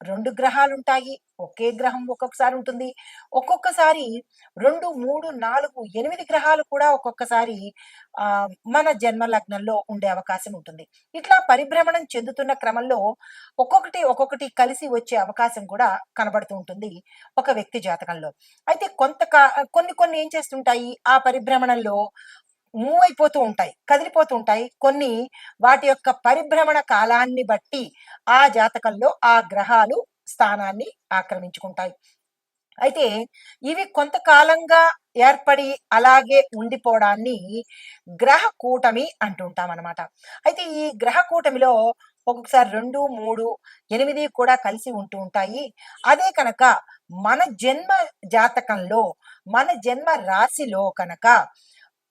రెండు గ్రహాలు ఉంటాయి ఒకే గ్రహం ఒక్కొక్కసారి ఉంటుంది. ఒక్కొక్కసారి రెండు మూడు నాలుగు ఎనిమిది గ్రహాలు కూడా ఒక్కొక్కసారి ఆ మన జన్మ లగ్నంలో ఉండే అవకాశం ఉంటుంది. ఇట్లా పరిభ్రమణం చెందుతున్న క్రమంలో ఒక్కొక్కటి ఒక్కొక్కటి కలిసి వచ్చే అవకాశం కూడా కనబడుతూ ఉంటుంది ఒక వ్యక్తి జాతకంలో. అయితే కొంత కొన్ని కొన్ని ఏం చేస్తుంటాయి? ఆ పరిభ్రమణంలో మూవ్ అయిపోతూ ఉంటాయి కదిలిపోతూ ఉంటాయి. కొన్ని వాటి యొక్క పరిభ్రమణ కాలాన్ని బట్టి ఆ జాతకంలో ఆ గ్రహాలు స్థానాన్ని ఆక్రమించుకుంటాయి. అయితే ఇవి కొంతకాలంగా ఏర్పడి అలాగే ఉండిపోవడాన్ని గ్రహ కూటమి అంటుంటాం అనమాట అయితే ఈ గ్రహ కూటమిలో ఒక్కొక్కసారి రెండు మూడు ఎనిమిది కూడా కలిసి ఉంటూ ఉంటాయి. అదే కనుక మన జన్మ జాతకంలో మన జన్మ రాశిలో కనుక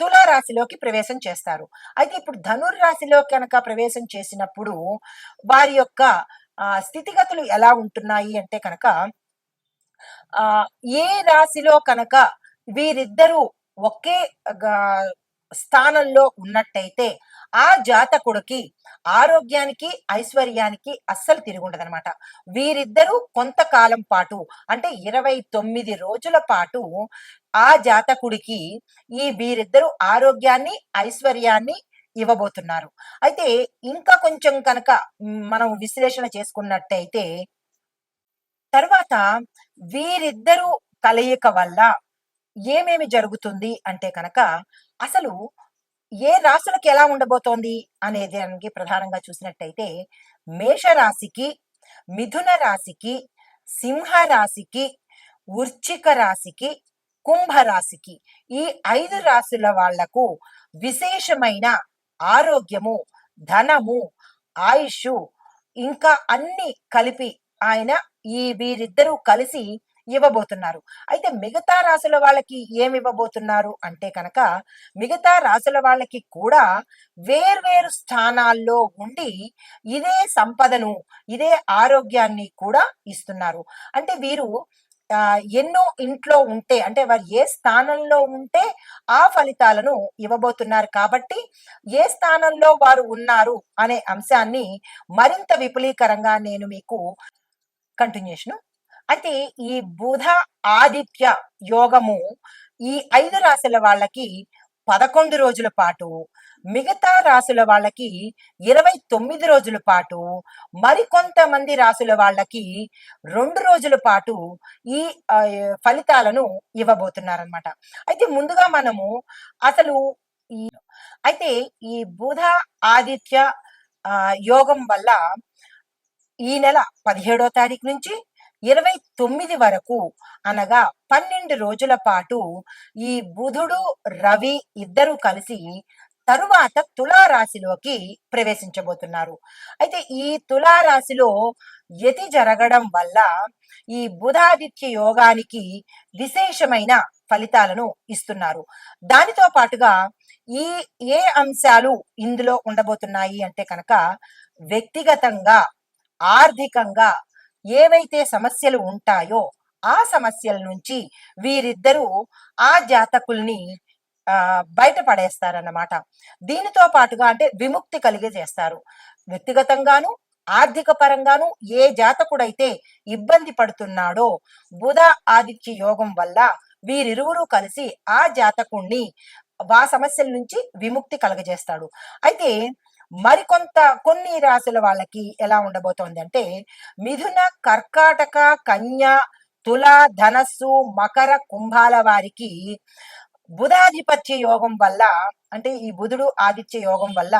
తులారాశిలోకి ప్రవేశం చేస్తారు. అయితే ఇప్పుడు ధనుర్రాశిలో కనుక ప్రవేశం చేసినప్పుడు వారి యొక్క స్థితిగతులు ఎలా ఉంటున్నాయి అంటే కనుక ఆ ఏ రాశిలో కనుక వీరిద్దరూ ఒకే గా- స్థానంలో ఉన్నట్టయితే ఆ జాతకుడికి ఆరోగ్యానికి ఐశ్వర్యానికి అస్సలు తిరుగుండదనమాట వీరిద్దరూ కొంతకాలం పాటు అంటే ఇరవై తొమ్మిది రోజుల పాటు ఆ జాతకుడికి ఈ వీరిద్దరూ ఆరోగ్యాన్ని ఐశ్వర్యాన్ని ఇవ్వబోతున్నారు. అయితే ఇంకా కొంచెం కనుక మనం విశ్లేషణ చేసుకున్నట్టయితే తర్వాత వీరిద్దరూ కలయిక వల్ల ఏమేమి జరుగుతుంది అంటే కనుక అసలు ఏ రాశులకు ఎలా ఉండబోతోంది అనేది దానికి ప్రధానంగా చూసినట్టయితే మేషరాశికి మిథున రాశికి సింహ రాశికి వృశ్చిక రాశికి కుంభ రాశికి ఈ ఐదు రాశుల వాళ్ళకు విశేషమైన ఆరోగ్యము ధనము ఆయుష్ ఇంకా అన్ని కలిపి ఆయన ఈ వీరిద్దరూ కలిసి ఇవ్వబోతున్నారు. అయితే మిగతా రాశుల వాళ్ళకి ఏమి ఇవ్వబోతున్నారు అంటే కనుక మిగతా రాశుల వాళ్ళకి కూడా వేర్వేరు స్థానాల్లో ఉండి ఇదే సంపదను ఇదే ఆరోగ్యాన్ని కూడా ఇస్తున్నారు. అంటే వీరు ఎన్నో ఇంట్లో ఉంటే అంటే వారు ఏ స్థానంలో ఉంటే ఆ ఫలితాలను ఇవ్వబోతున్నారు. కాబట్టి ఏ స్థానంలో వారు ఉన్నారు అనే అంశాన్ని మరింత విపులీకరంగా నేను మీకు కంటిన్యూషన్ అయితే ఈ బుధ ఆదిత్య యోగము ఈ ఐదు రాశుల వాళ్ళకి పదకొండు రోజుల పాటు మిగతా రాసుల వాళ్ళకి ఇరవై తొమ్మిది రోజుల పాటు మరికొంతమంది రాసుల వాళ్ళకి రెండు రోజుల పాటు ఈ ఫలితాలను ఇవ్వబోతున్నారనమాట అయితే ముందుగా మనము అసలు ఈ అయితే ఈ బుధ ఆదిత్య యోగం వల్ల ఈ నెల పదిహేడో తారీఖు నుంచి ఇరవై తొమ్మిది వరకు అనగా పన్నెండు రోజుల పాటు ఈ బుధుడు రవి ఇద్దరు కలిసి తరువాత తులారాశిలోకి ప్రవేశించబోతున్నారు. అయితే ఈ తులారాశిలో యతి జరగడం వల్ల ఈ బుధాదిత్య యోగానికి విశేషమైన ఫలితాలను ఇస్తున్నారు. దానితో పాటుగా ఈ ఏ అంశాలు ఇందులో ఉండబోతున్నాయి అంటే కనుక వ్యక్తిగతంగా ఆర్థికంగా ఏవైతే సమస్యలు ఉంటాయో ఆ సమస్యల నుంచి వీరిద్దరూ ఆ జాతకుల్ని ఆ బయటపడేస్తారన్నమాట దీనితో పాటుగా అంటే విముక్తి కలిగే చేస్తారు. వ్యక్తిగతంగాను ఆర్థిక పరంగాను ఏ జాతకుడైతే ఇబ్బంది పడుతున్నాడో బుధ ఆదిత్య యోగం వల్ల వీరిరువురు కలిసి ఆ జాతకుణ్ణి ఆ సమస్యల నుంచి విముక్తి కలగజేస్తాడు. అయితే మరికొంత కొన్ని రాశుల వాళ్ళకి ఎలా ఉండబోతోంది అంటే మిథున కర్కాటక కన్య తుల ధనస్సు మకర కుంభాల వారికి బుధాధిపత్య యోగం వల్ల అంటే ఈ బుధుడు ఆదిత్య యోగం వల్ల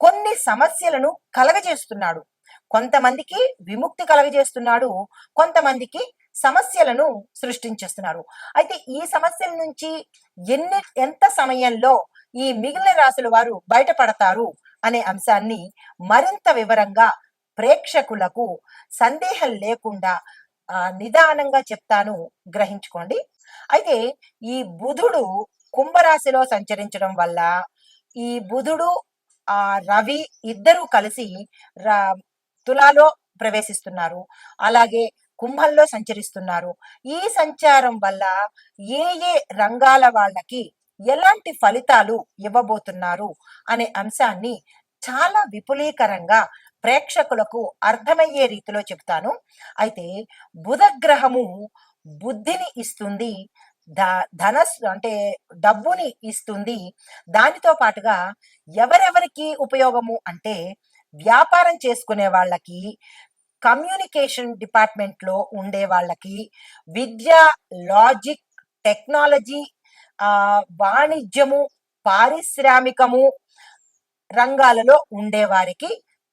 కొన్ని సమస్యలను కలగజేస్తున్నాడు. కొంతమందికి విముక్తి కలగజేస్తున్నాడు కొంతమందికి సమస్యలను సృష్టించేస్తున్నారు అయితే ఈ సమస్యల నుంచి ఎన్ని ఎంత సమయంలో ఈ మిగిలిన రాశుల వారు బయటపడతారు అనే అంశాన్ని మరింత వివరంగా ప్రేక్షకులకు సందేహం లేకుండా నిదానంగా చెప్తాను గ్రహించుకోండి. అయితే ఈ బుధుడు కుంభరాశిలో సంచరించడం వల్ల ఈ బుధుడు ఆ రవి ఇద్దరు కలిసి ర- తులాలో ప్రవేశిస్తున్నారు. అలాగే కుంభంలో సంచరిస్తున్నారు. ఈ సంచారం వల్ల ఏ ఏ రంగాల వాళ్ళకి ఎలాంటి ఫలితాలు ఇవ్వబోతున్నారు అనే అంశాన్ని చాలా విపులీకరంగా ప్రేక్షకులకు అర్థమయ్యే రీతిలో చెప్తాను అయితే బుధగ్రహము బుద్ధిని ఇస్తుంది ధ అంటే డబ్బుని ఇస్తుంది. దానితో పాటుగా ఎవరెవరికి ఉపయోగము అంటే వ్యాపారం చేసుకునే వాళ్ళకి కమ్యూనికేషన్ డిపార్ట్మెంట్లో ఉండే వాళ్ళకి విద్య లాజిక్ టెక్నాలజీ ఆ వాణిజ్యము పారిశ్రామికము రంగాలలో ఉండేవారికి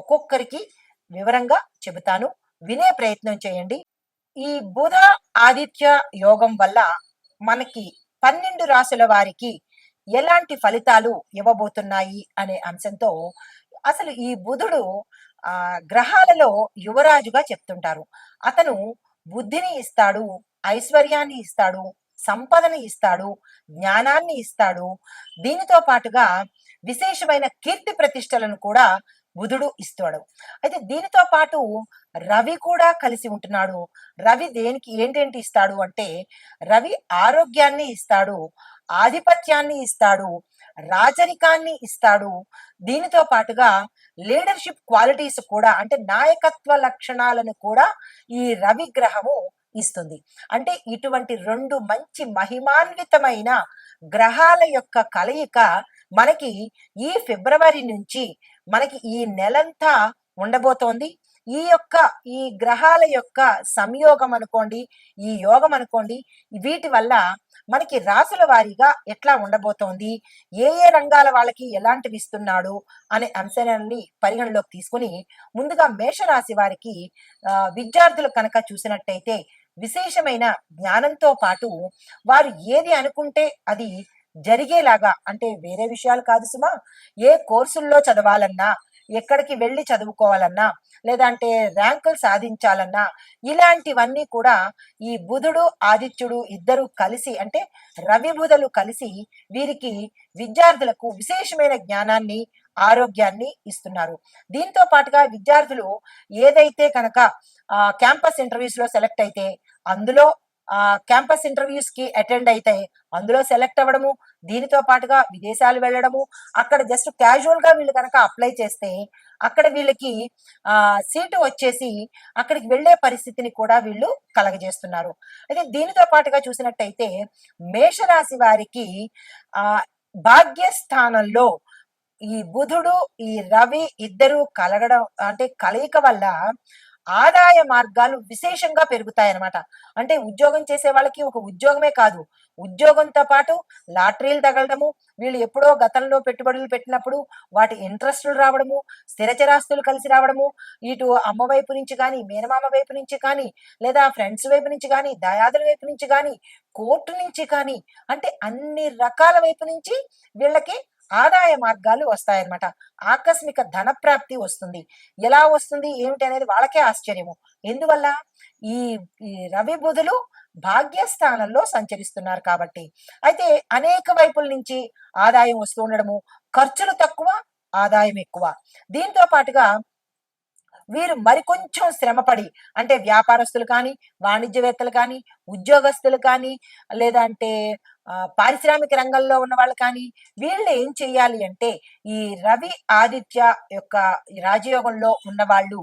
ఒక్కొక్కరికి వివరంగా చెబుతాను. వినే ప్రయత్నం చేయండి. ఈ బుధ ఆదిత్య యోగం వల్ల మనకి పన్నెండు రాసుల వారికి ఎలాంటి ఫలితాలు ఇవ్వబోతున్నాయి అనే అంశంతో అసలు ఈ బుధుడు ఆ గ్రహాలలో యువరాజుగా చెప్తుంటారు. అతను బుద్ధిని ఇస్తాడు ఐశ్వర్యాన్ని ఇస్తాడు సంపదని ఇస్తాడు జ్ఞానాన్ని ఇస్తాడు. దీనితో పాటుగా విశేషమైన కీర్తి ప్రతిష్టలను కూడా బుధుడు ఇస్తాడు. అయితే దీనితో పాటు రవి కూడా కలిసి ఉంటున్నాడు. రవి దేనికి ఏంటేంటి ఇస్తాడు అంటే రవి ఆరోగ్యాన్ని ఇస్తాడు ఆధిపత్యాన్ని ఇస్తాడు రాజరికాన్ని ఇస్తాడు. దీనితో పాటుగా లీడర్షిప్ క్వాలిటీస్ కూడా అంటే నాయకత్వ లక్షణాలను కూడా ఈ రవి గ్రహము ఇస్తుంది. అంటే ఇటువంటి రెండు మంచి మహిమాన్వితమైన గ్రహాల యొక్క కలయిక మనకి ఈ ఫిబ్రవరి నుంచి మనకి ఈ నెలంతా ఉండబోతోంది. ఈ యొక్క ఈ గ్రహాల యొక్క సంయోగం అనుకోండి ఈ యోగం అనుకోండి వీటి వల్ల మనకి రాసుల వారీగా ఎట్లా ఉండబోతోంది? ఏ ఏ రంగాల వాళ్ళకి ఎలాంటివి ఇస్తున్నాడు? అనే అంశాన్ని పరిగణలోకి తీసుకుని ముందుగా మేషరాశి వారికి విద్యార్థులు కనుక చూసినట్టయితే విశేషమైన జ్ఞానంతో పాటు వారు ఏది అనుకుంటే అది జరిగేలాగా అంటే వేరే విషయాలు కాదు సుమా. ఏ కోర్సుల్లో చదవాలన్నా ఎక్కడికి వెళ్ళి చదువుకోవాలన్నా లేదంటే ర్యాంకులు సాధించాలన్నా ఇలాంటివన్నీ కూడా ఈ బుధుడు ఆదిత్యుడు ఇద్దరు కలిసి అంటే రవి బుధులు కలిసి వీరికి విద్యార్థులకు విశేషమైన జ్ఞానాన్ని ఆరోగ్యాన్ని ఇస్తున్నారు. దీంతో పాటుగా విద్యార్థులు ఏదైతే కనుక క్యాంపస్ ఇంటర్వ్యూస్లో సెలెక్ట్ అయితే అందులో క్యాంపస్ ఇంటర్వ్యూస్కి అటెండ్ అయితే అందులో సెలెక్ట్ అవ్వడము దీనితో పాటుగా విదేశాలు వెళ్ళడము అక్కడ జస్ట్ క్యాజువల్గా వీళ్ళు కనుక అప్లై చేస్తే అక్కడ వీళ్ళకి ఆ సీటు వచ్చేసి అక్కడికి వెళ్ళే పరిస్థితిని కూడా వీళ్ళు కలగజేస్తున్నారు. అయితే దీనితో పాటుగా చూసినట్టయితే మేషరాశి వారికి ఆ భాగ్యస్థానంలో ఈ బుధుడు ఈ రవి ఇద్దరు కలగడం అంటే కలయిక వల్ల ఆదాయ మార్గాలు విశేషంగా పెరుగుతాయన్నమాట. అంటే ఉద్యోగం చేసే వాళ్ళకి ఒక ఉద్యోగమే కాదు. ఉద్యోగంతో పాటు లాటరీలు తగలడము వీళ్ళు ఎప్పుడో గతంలో పెట్టుబడులు పెట్టినప్పుడు వాటి ఇంట్రెస్టులు రావడము స్థిరచరాస్తులు కలిసి రావడము ఇటు అమ్మ వైపు నుంచి కానీ మేనమామ వైపు నుంచి కానీ లేదా ఫ్రెండ్స్ వైపు నుంచి కానీ దయాదుల వైపు నుంచి కానీ కోర్టు నుంచి కానీ అంటే అన్ని రకాల వైపు నుంచి వీళ్ళకి ఆదాయ మార్గాలు వస్తాయన్నమాట. ఆకస్మిక ధన ప్రాప్తి వస్తుంది. ఎలా వస్తుంది? ఏమిటి అనేది వాళ్ళకే ఆశ్చర్యము. ఎందువల్ల? ఈ ఈ రవి బుధులు భాగ్యస్థానంలో సంచరిస్తున్నారు కాబట్టి. అయితే అనేక వైపుల నుంచి ఆదాయం వస్తూ ఉండడము ఖర్చులు తక్కువ ఆదాయం ఎక్కువ. దీంతో పాటుగా వీరు మరికొంచెం శ్రమపడి అంటే వ్యాపారస్తులు కానీ వాణిజ్యవేత్తలు కానీ ఉద్యోగస్తులు కానీ లేదంటే అంటే పారిశ్రామిక రంగంలో ఉన్న వాళ్ళు కానీ వీళ్ళు ఏం చేయాలి అంటే ఈ రవి ఆదిత్య యొక్క రాజయోగంలో ఉన్న వాళ్ళు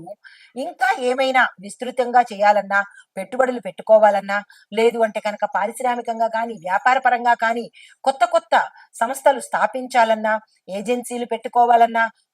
ఇంకా ఏమైనా విస్తృతంగా చేయాలన్నా పెట్టుబడులు పెట్టుకోవాలన్నా లేదు అంటే కనుక పారిశ్రామికంగా కానీ వ్యాపార పరంగా కానీ కొత్త కొత్త సంస్థలు స్థాపించాలన్నా ఏజెన్సీలు పెట్టుకోవాలన్నా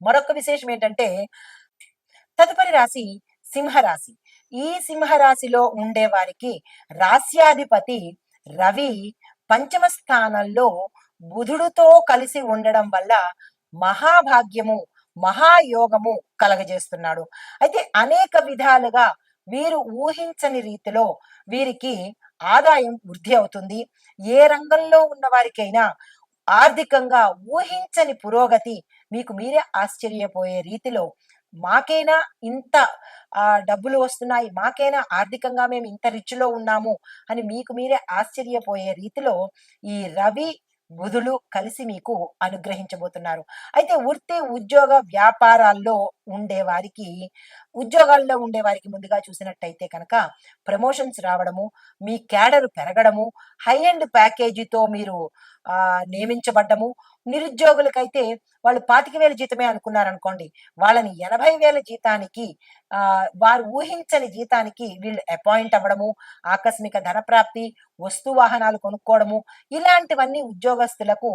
మరొక విశేషం ఏంటంటే తదుపరి రాశి సింహరాశి. ఈ సింహరాశిలో ఉండే వారికి రాస్యాధిపతి రవి పంచమ స్థానంలో బుధుడుతో కలిసి ఉండడం వల్ల మహాభాగ్యము మహాయోగము కలగజేస్తున్నాడు. అయితే అనేక విధాలుగా వీరు ఊహించని రీతిలో వీరికి ఆదాయం వృద్ధి అవుతుంది. ఏ రంగంలో ఉన్న వారికైనా ఆర్థికంగా ఊహించని పురోగతి మీకు మీరే ఆశ్చర్యపోయే రీతిలో మాకైనా ఇంత డబ్బులు వస్తున్నాయి? మాకైనా ఆర్థికంగా మేము ఇంత రిచ్లో ఉన్నాము? అని మీకు మీరే ఆశ్చర్యపోయే రీతిలో ఈ రవి బుధులు కలిసి మీకు అనుగ్రహించబోతున్నారు. అయితే వృత్తి ఉద్యోగ వ్యాపారాల్లో ఉండే వారికి ఉద్యోగాల్లో ఉండే వారికి ముందుగా చూసినట్టయితే కనుక ప్రమోషన్స్ రావడము మీ క్యాడర్ పెరగడము హై అండ్ ప్యాకేజీతో మీరు ఆ నియమించబడ్డము నిరుద్యోగులకైతే వాళ్ళు పాతిక వేల జీతమే అనుకున్నారనుకోండి వాళ్ళని ఎనభై వేల జీతానికి ఆ వారు ఊహించని జీతానికి వీళ్ళు అపాయింట్ అవ్వడము ఆకస్మిక ధనప్రాప్తి వస్తు వాహనాలు కొనుక్కోవడము ఇలాంటివన్నీ ఉద్యోగస్తులకు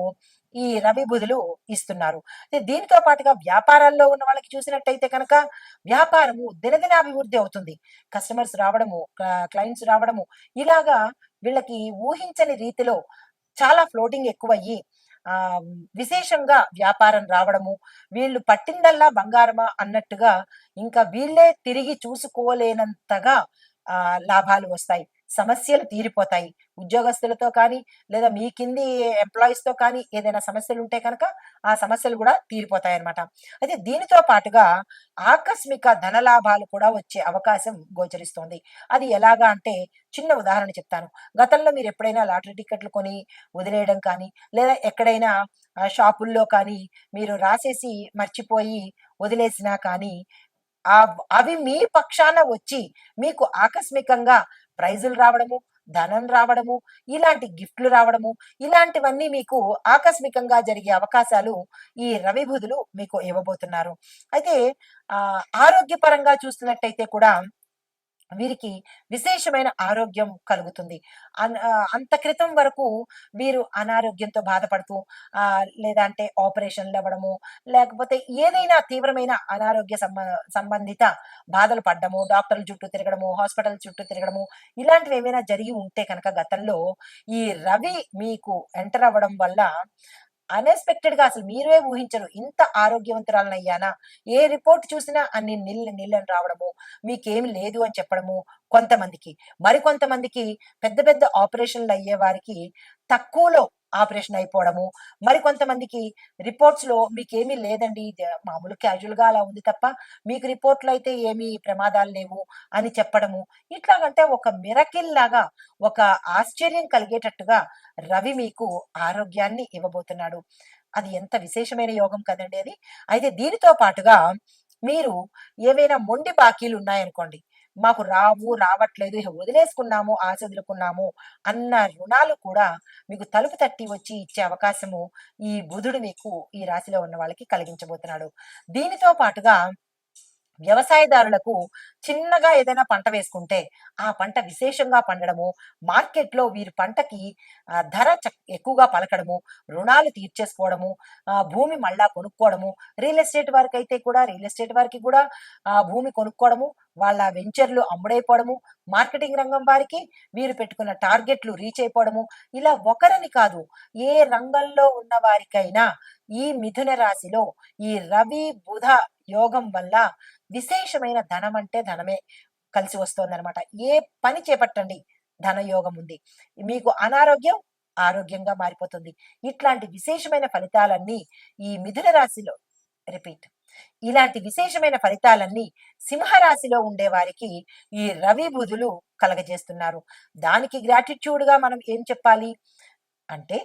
ఈ రవి బుధులు ఇస్తున్నారు. దీనితో దీంతో పాటుగా వ్యాపారాల్లో ఉన్న వాళ్ళకి చూసినట్టయితే కనుక వ్యాపారము దినదినాభివృద్ధి అవుతుంది. కస్టమర్స్ రావడము క్లయింట్స్ రావడము ఇలాగా వీళ్ళకి ఊహించని రీతిలో చాలా ఫ్లోటింగ్ ఎక్కువయ్యి ఆ విశేషంగా వ్యాపారం రావడము వీళ్ళు పట్టిందల్లా బంగారమా అన్నట్టుగా ఇంకా వీళ్ళే తిరిగి చూసుకోలేనంతగా ఆ లాభాలు వస్తాయి. సమస్యలు తీరిపోతాయి. ఉద్యోగస్తులతో కానీ లేదా మీ కింది ఎంప్లాయీస్తో కానీ ఏదైనా సమస్యలు ఉంటే కనుక ఆ సమస్యలు కూడా తీరిపోతాయి అన్నమాట. అయితే దీనితో పాటుగా ఆకస్మిక ధన లాభాలు కూడా వచ్చే అవకాశం గోచరిస్తోంది. అది ఎలాగా అంటే చిన్న ఉదాహరణ చెప్తాను. గతంలో మీరు ఎప్పుడైనా లాటరీ టికెట్లు కొని వదిలేయడం కానీ లేదా ఎక్కడైనా షాపుల్లో కానీ మీరు రాసేసి మర్చిపోయి వదిలేసినా కానీ ఆ అవి మీ పక్షాన వచ్చి మీకు ఆకస్మికంగా ప్రైజులు రావడము ధనం రావడము ఇలాంటి గిఫ్ట్లు రావడము ఇలాంటివన్నీ మీకు ఆకస్మికంగా జరిగే అవకాశాలు ఈ రవి బుధులు మీకు ఇవ్వబోతున్నారు. అయితే ఆ ఆరోగ్యపరంగా చూస్తున్నట్టయితే కూడా వీరికి విశేషమైన ఆరోగ్యం కలుగుతుంది. అన్- అంత క్రితం వరకు వీరు అనారోగ్యంతో బాధపడుతూ ఆ లేదంటే ఆపరేషన్లు అవ్వడము లేకపోతే ఏదైనా తీవ్రమైన అనారోగ్య సంబంధిత బాధలు పడ్డము డాక్టర్ల చుట్టూ తిరగడము హాస్పిటల్ చుట్టూ తిరగడము ఇలాంటివి ఏమైనా జరిగి ఉంటే కనుక గతంలో ఈ రవి మీకు ఎంటర్ అవ్వడం వల్ల అన్ఎక్స్పెక్టెడ్గా అసలు మీరే ఊహించరు. ఇంత ఆరోగ్యవంతురాలనయ్యానా? ఏ రిపోర్ట్ చూసినా అన్ని నిల్ నిల్లని రావడము మీకేమి లేదు అని చెప్పడము కొంతమందికి. మరికొంతమందికి పెద్ద పెద్ద ఆపరేషన్లు అయ్యే వారికి తక్కువలో ఆపరేషన్ అయిపోవడము. మరి కొంతమందికి రిపోర్ట్స్లో మీకేమీ లేదండి. ఇది మామూలు క్యాజువల్గా అలా ఉంది తప్ప మీకు రిపోర్ట్లు అయితే ఏమీ ప్రమాదాలు లేవు అని చెప్పడము. ఇట్లాగంటే ఒక మిరకిల్ లాగా ఒక ఆశ్చర్యం కలిగేటట్టుగా రవి మీకు ఆరోగ్యాన్ని ఇవ్వబోతున్నాడు. అది ఎంత విశేషమైన యోగం కదండి అది. అయితే దీనితో పాటుగా మీరు ఏవైనా మొండి బాకీలు ఉన్నాయనుకోండి మాకు రావు రావట్లేదు వదిలేసుకున్నాము ఆశ వదులుకున్నాము అన్న రుణాలు కూడా మీకు తలుపు తట్టి వచ్చి ఇచ్చే అవకాశము ఈ బుధుడు మీకు ఈ రాశిలో ఉన్న వాళ్ళకి కలిగించబోతున్నాడు. దీనితో పాటుగా వ్యవసాయదారులకు చిన్నగా ఏదైనా పంట వేసుకుంటే ఆ పంట విశేషంగా పండడము మార్కెట్లో వీరి పంటకి ధర చక్- ఎక్కువగా పలకడము రుణాలు తీర్చేసుకోవడము భూమి మళ్ళా కొనుక్కోవడము రియల్ ఎస్టేట్ వారికి అయితే కూడా రియల్ ఎస్టేట్ వారికి కూడా ఆ భూమి కొనుక్కోవడము వాళ్ళ వెంచర్లు అమ్ముడైపోవడము మార్కెటింగ్ రంగం వారికి వీరు పెట్టుకున్న టార్గెట్లు రీచ్ అయిపోవడము ఇలా ఒకరని కాదు ఏ రంగంలో ఉన్న వారికైనా ఈ మిథున రాశిలో ఈ రవి బుధ యోగం వల్ల విశేషమైన ధనం అంటే ధనమే కలిసి వస్తోందనమాట ఏ పని చేపట్టండి ధనయోగం ఉంది. మీకు అనారోగ్యం ఆరోగ్యంగా మారిపోతుంది. ఇట్లాంటి విశేషమైన ఫలితాలన్నీ ఈ మిథున రాశిలో రిపీట్. ఇలాంటి విశేషమైన ఫలితాలన్నీ సింహరాశిలో ఉండే వారికి ఈ రవి బుధులు కలగజేస్తున్నారు. దానికి గ్రాటిట్యూడ్గా మనం ఏం చెప్పాలి? అంటే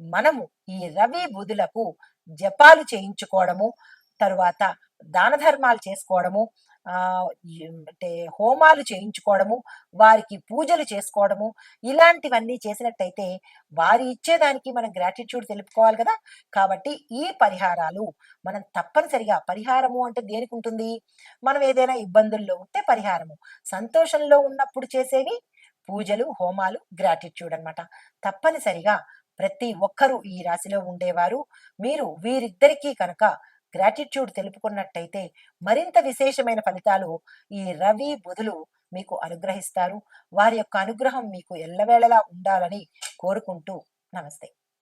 మనము ఈ రవి బుధులకు జపాలు చేయించుకోవడము తరువాత దాన ధర్మాలు చేసుకోవడము అంటే హోమాలు చేయించుకోవడము వారికి పూజలు చేసుకోవడము ఇలాంటివన్నీ చేసినట్టయితే వారి ఇచ్చేదానికి మనం గ్రాటిట్యూడ్ తెలుపుకోవాలి కదా. కాబట్టి ఈ పరిహారాలు మనం తప్పనిసరిగా పరిహారము అంటే దేనికి ఉంటుంది? మనం ఏదైనా ఇబ్బందుల్లో ఉంటే పరిహారము సంతోషంలో ఉన్నప్పుడు చేసేవి పూజలు హోమాలు గ్రాటిట్యూడ్ అన్నమాట. తప్పనిసరిగా ప్రతి ఒక్కరూ ఈ రాశిలో ఉండేవారు. మీరు వీరిద్దరికీ కనుక గ్రాటిట్యూడ్ తెలుపుకున్నట్టయితే మరింత విశేషమైన ఫలితాలు ఈ రవి బుధులు మీకు అనుగ్రహిస్తారు. వారి యొక్క అనుగ్రహం మీకు ఎల్లవేళలా ఉండాలని కోరుకుంటూ నమస్తే.